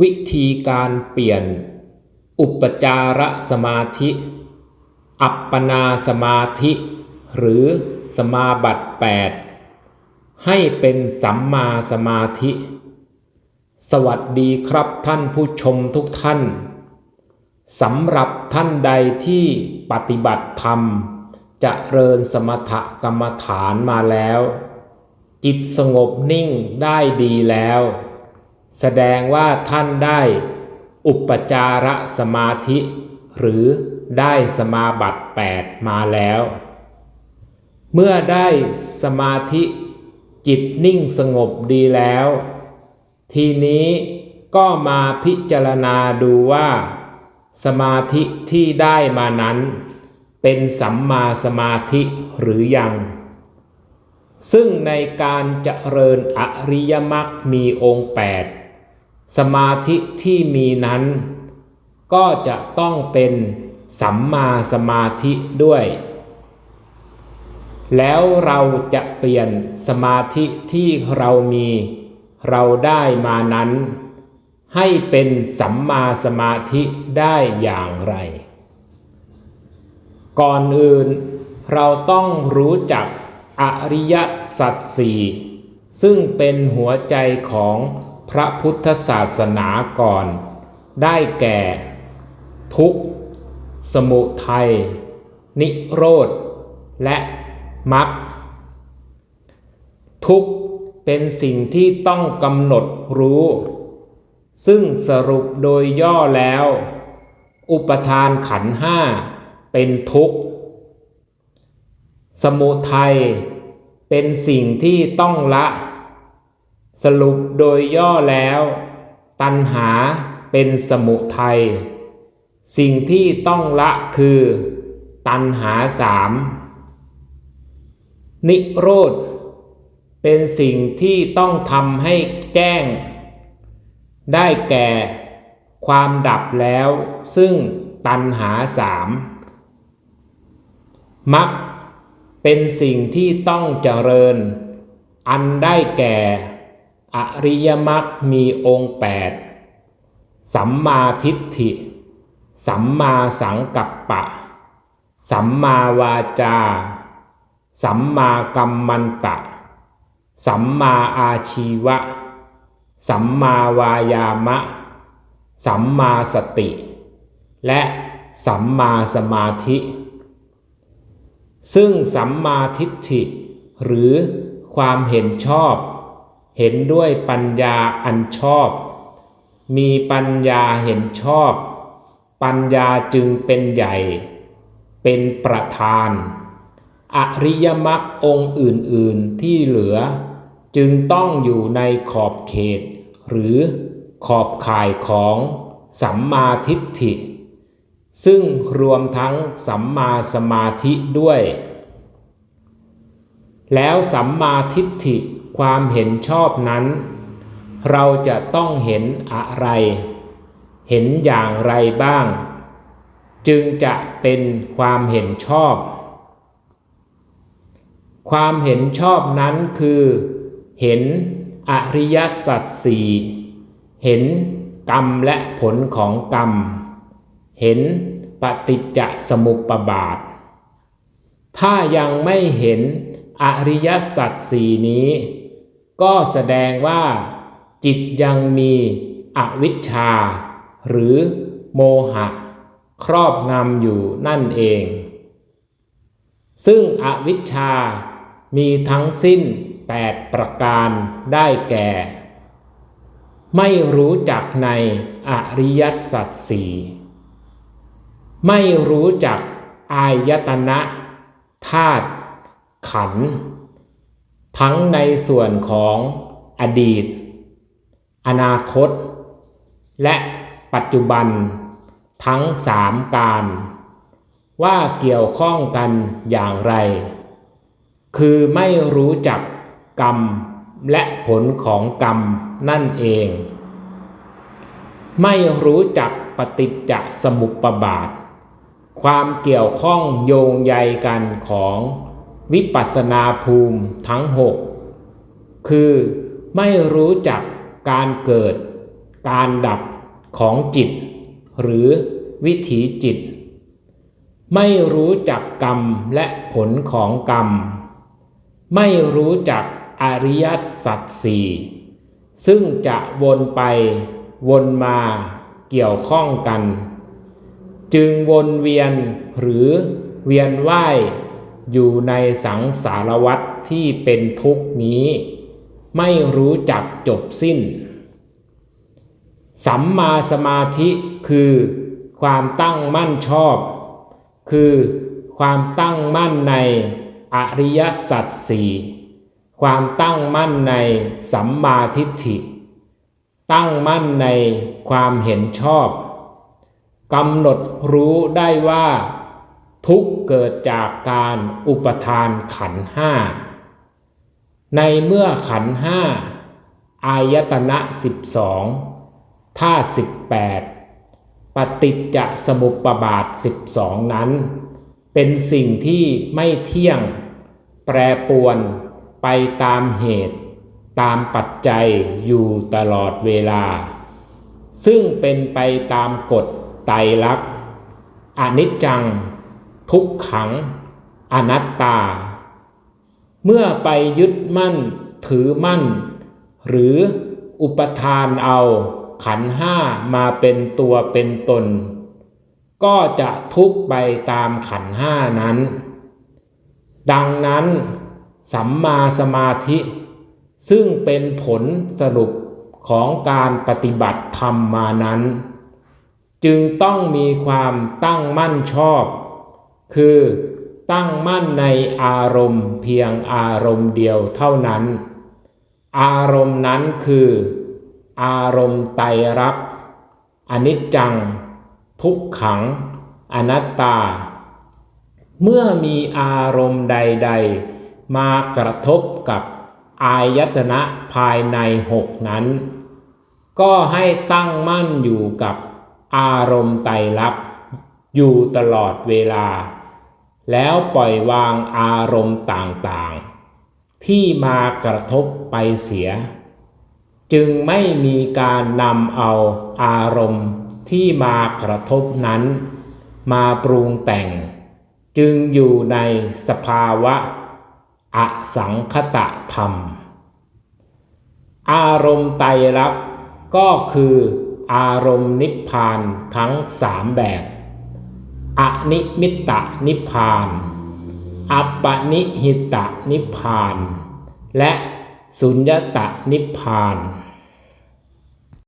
วิธีการเปลี่ยน อุปจารสมาธิ อัปปนาสมาธิ หรือสมาบัติ 8 ให้เป็นสัมมาสมาธิ สวัสดีครับท่านผู้ชมทุกท่านสำหรับท่านใดที่ปฏิบัติธรรมจะเริญสมถกรรมฐานมาแล้ว จิตสงบนิ่งได้ดีแล้ว แสดงว่าท่านได้อุปจารสมาธิ หรือได้สมาบัติ8มาแล้ว เมื่อได้สมาธิจิตนิ่งสงบดีแล้ว ทีนี้ก็มาพิจารณาดูว่า สมาธิที่ได้มานั้น เป็นสัมมาสมาธิหรือยัง ซึ่งในการเจริญอริยมรรคมีองค์ 8 สมาธิที่มีนั้น ก็จะต้องเป็นสัมมาสมาธิด้วย แล้วเราจะเปลี่ยนสมาธิที่เรามี เราได้มานั้น ให้เป็นสัมมาสมาธิได้อย่างไร ก่อนอื่นเราต้องรู้จัก อริยสัจสี่ซึ่งเป็นหัวใจของพระพุทธศาสนาก่อน ได้แก่ ทุกข์ สมุทัย นิโรธ และมรรคทุกข์เป็นสิ่งที่ต้องกำหนดรู้ ซึ่งสรุปโดยย่อแล้ว อุปทานขันห้าเป็นทุกข์ สมุทัยเป็นสิ่งที่ต้องละ สรุปโดยย่อแล้ว ตัณหาเป็นสมุทัยสิ่งที่ต้องละคือ ตัณหาสามนิโรธ เป็นสิ่งที่ต้องทำให้แก้ง ได้แก่ความดับแล้ว ซึ่งตัณหาสามมัก เป็นสิ่งที่ต้องเจริญ อันได้แก่ อริยมรรคมีองค์แปดสัมมาทิฏฐิ สัมมาสังกัปปะ สัมมาวาจา สัมมากัมมันตะ สัมมาอาชีวะ สัมมาวายามะ สัมมาสติ และสัมมาสมาธิ ซึ่งสัมมาทิฏฐิ หรือความเห็นชอบ เห็นด้วยปัญญาอันชอบ มีปัญญาเห็นชอบ ปัญญาจึงเป็นใหญ่ เป็นประธาน อริยมรรคองค์อื่น ๆ ที่เหลือ จึงต้องอยู่ในขอบเขต หรือขอบข่ายของสัมมาทิฏฐิ ซึ่งรวมทั้งสัมมาสมาธิด้วย แล้วสัมมาทิฏฐิความเห็นชอบนั้น เราจะต้องเห็นอะไร เห็นอย่างไรบ้าง จึงจะเป็นความเห็นชอบ ความเห็นชอบนั้นคือ เห็นอริยสัจสี่เห็นกรรมและผลของกรรม เห็นปฏิจจสมุปบาท ถ้ายังไม่เห็นอริยสัจสี่นี้ ก็แสดงว่าจิตยังมีอวิชชา หรือโมหะ ครอบงำอยู่นั่นเอง ซึ่งอวิชชามีทั้งสิ้นแปดประการได้แก่ ไม่รู้จักในอริยสัจสี่ ไม่รู้จักอายตนะธาตุขัน ทั้งในส่วนของอดีต อนาคต และปัจจุบันทั้งสามการ ว่าเกี่ยวข้องกันอย่างไร คือไม่รู้จักกรรมและผลของกรรมนั่นเอง ไม่รู้จักปฏิจจสมุปบาท ความเกี่ยวข้องโยงใยกันของวิปัสสนาภูมิทั้งหกคือไม่รู้จักการเกิด การดับของจิต หรือวิถีจิต ไม่รู้จักกรรมและผลของกรรม ไม่รู้จักอริยสัจสี่ซึ่งจะวนไปวนมาเกี่ยวข้องกัน จึงวนเวียนหรือเวียนว่ายอยู่ในสังสารวัฏที่เป็นทุกนี้ ไม่รู้จักจบสิ้น สัมมาสมาธิคือความตั้งมั่นชอบ คือความตั้งมั่นในอริยสัจสี่ความตั้งมั่นในสัมมาทิฏฐิ ตั้งมั่นในความเห็นชอบ กำหนดรู้ได้ว่า ทุกเกิดจากการอุปทานขันห้า ในเมื่อขันห้าอายตนะสิบสองท่าสิบแปดปฏิจจสมุปบาทสิบสองนั้น เป็นสิ่งที่ไม่เที่ยง แปรปวนไปตามเหตุ ตามปัจจัยอยู่ตลอดเวลา ซึ่งเป็นไปตามกฎ ไตรลักษณ์อนิจจัง ทุกขัง อนัตตา เมื่อไปยึดมั่น ถือมั่น หรืออุปทานเอาขันห้ามาเป็นตัวเป็นตน ก็จะทุกไปตามขันห้านั้น ดังนั้น สัมมาสมาธิ ซึ่งเป็นผลสรุปของการปฏิบัติธรรมมานั้น จึงต้องมีความตั้งมั่นชอบ คือตั้งมั่นในอารมณ์เพียงอารมณ์เดียวเท่านั้น อารมณ์นั้นคือ อารมณ์ไตรลักษณ์อนิจจัง ทุกขัง อนัตตา เมื่อมีอารมณ์ใด ๆ มากระทบกับอายตนะภายในหกนั้น ก็ให้ตั้งมั่นอยู่กับ อารมณ์ไตรลักษณ์อยู่ตลอดเวลา แล้วปล่อยวางอารมณ์ต่างๆ ที่มากระทบไปเสีย จึงไม่มีการนำเอาอารมณ์ที่มากระทบนั้น มาปรุงแต่ง จึงอยู่ในสภาวะอสังคตะธรรม อารมณ์ไตรลักษณ์ก็คือ อารมณ์นิพพานทั้งสามแบบอนิมิตตนิพพาน อัปปนิหิตนิพพาน และสุญญตนิพพาน